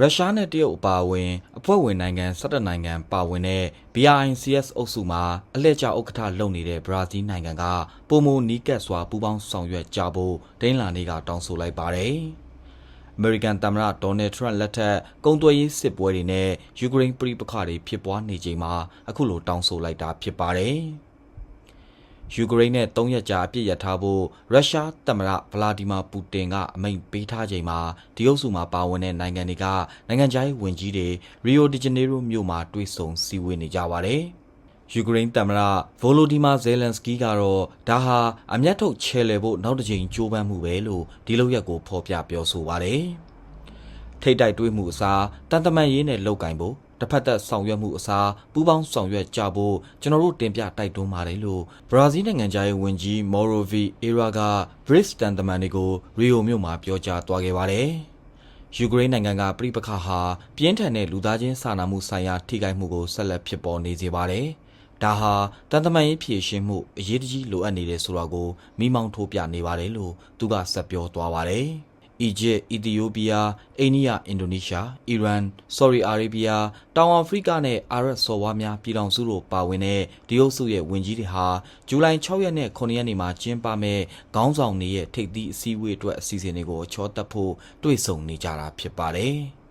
ရုရှားနဲ့တရုတ်အပါအဝင်အဖွဲ့ဝင်နိုင်ငံ17နိုင်ငံပါဝင်တဲ့ BRICS အုပ်စုမှာအလှည့်ကျဥက္ကဋ္ဌလုပ်နေတဲ့ဘရာဇီးနိုင်ငံကပုံမနီးကပ်စွာပူးပေါင်းဆောင်ရွက်ကြဖို့ဒိန်းလာနေကတောင်းဆိုလိုက်ပါတယ်။အမေရိကန်သမ္မတဒေါ်နယ်ထရန့်လက်ထက်ကုန်သွယ်ရေးစစ်ပွဲတွေနဲ့ယူကရိန်းပြည်ပခါတွေဖြစ်ပွားနေချိန်မှာအခုလိုတောင်းဆိုလိုက်တာဖြစ်ပါတယ်။ ယူကရိန်းနဲ့၃ရက်ကြာအပြစ်ရထားဖို့ရုရှားသမ္မတဗလာဒီမာပူတင်ကအမိန့်ပေးထားချိန်မှာဒီအုပ်စုမှာပါဝင်တဲ့နိုင်ငံတွေကနိုင်ငံခြားရေးဝန်ကြီးတွေရီယိုဒီဂျနေရိုမြို့မှာတွေ့ဆုံစည်းဝေးနေကြပါတယ်။ယူကရိန်းသမ္မတဗိုလိုဒီမာဇယ်လန်စကီးကတော့ဒါဟာအမျက်ထုတ်ချဲလှယ်ဖို့နောက်တစ်ကြိမ်ကြိုးပမ်းမှုပဲလို့ဒီလောက်ရက်ကိုဖော်ပြပြောဆိုပါတယ်။ထိတ်တိုက်တွေးမှုအစားတန်တမန်ရေးနဲ့လောက်ကင်ဖို့ တစ်ဖက်သက်ဆောင်ရွက်မှုအစားပူးပေါင်းဆောင်ရွက်ကြဖို့ကျွန်တော်တို့တင်ပြတိုက်တွန်းပါတယ်လို့ဘရာဇီးနိုင်ငံသားရေးဝန်ကြီးမော်ရိုဗီအေရာက BRICS တန်တမန်တွေကိုရီယိုမြို့မှာပြောကြားသွားခဲ့ပါတယ်။ယူကရိန်းနိုင်ငံကပြည်ပခါဟာပြင်းထန်တဲ့လူသားချင်းစာနာမှုဆိုင်ရာထိခိုက်မှုကိုဆက်လက်ဖြစ်ပေါ်နေစေပါတယ်။ဒါဟာတန်တမန်ရေးဖြည့်ရှင်းမှုအရေးတကြီးလိုအပ်နေတယ်ဆိုတာကိုမိမောင်းထိုးပြနေပါတယ်လို့သူကဆက်ပြောသွားပါတယ်။ အီဂျစ်၊အီသီယိုးပီးယား၊အိန္ဒိယ၊အင်ဒိုနီးရှား၊အီရန်၊ဆော်ဒီအာရေဗျ၊တောင်အာဖရိကနဲ့အာရပ်စော်ဘွားများပြည်ထောင်စုတို့ပါဝင်တဲ့ဒီအုပ်စုရဲ့ဝင်ကြီးတွေဟာဇူလိုင်6ရက်နဲ့9ရက်နေ့မှာကျင်းပမဲ့ခေါင်းဆောင်တွေရဲ့ထိပ်သီးအစည်းအဝေးအတွက်အစီအစဉ်တွေကိုချောတက်ဖို့တွေ့ဆုံနေကြတာဖြစ်ပါတယ်။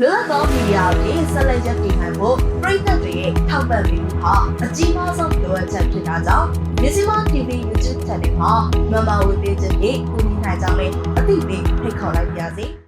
လွတ်လပ်သောမီဒီယာတွေဆက်လက်ရပ်တည်နိုင်ဖို့ပြည်သက်တွေရဲ့ထောက်ပံ့ပေးမှုဟာအကြီးမားဆုံးလိုအပ်ချက်ဖြစ်တာကြောင့်မြစီမ TV YouTube Channel မှာ Member ဝင်ပေးခြင်းဖြင့်ကူညီနိုင်ကြမယ်အသိပေးဖိတ်ခေါ်လိုက်ပါရစေ။